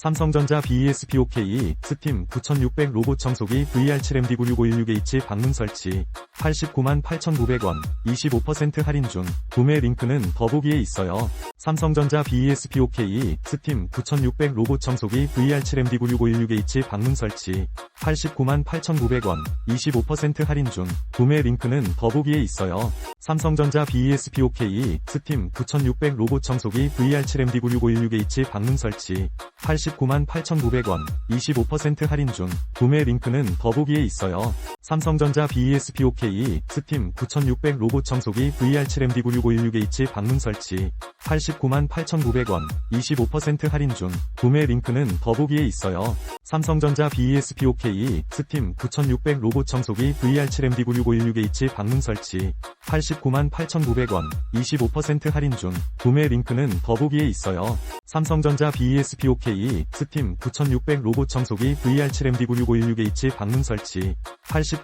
삼성전자 BESPOK 스팀 9600 로봇 청소기 VR7MD96516H 방문 설치 89만 8,900원 25% 할인 중 구매 링크는 더보기에 있어요. 삼성전자 BESPOK 스팀 9600 로봇 청소기 VR7MD96516H 방문 설치 89만 8,900원 25% 할인 중 구매 링크는 더보기에 있어요. 삼성전자 BESPOK 스팀 9600 로봇 청소기 VR7MD96516H 방문 설치 89만 8,900원 25% 할인 중 구매 링크는 더보기에 있어요. 삼성전자 BESPOK 스팀 9600 로봇 청소기 VR7MD96516H 방문 설치. 89만 8,900원 25% 할인 중. 구매 링크는 더보기에 있어요. 삼성전자 BESPOK 스팀 9600 로봇 청소기 VR7MD96516H 방문 설치. 89만 8,900원 25% 할인 중. 구매 링크는 더보기에 있어요. 삼성전자 BESPOK 스팀 9600 로봇 청소기 VR7MD96516H 방문 설치. 89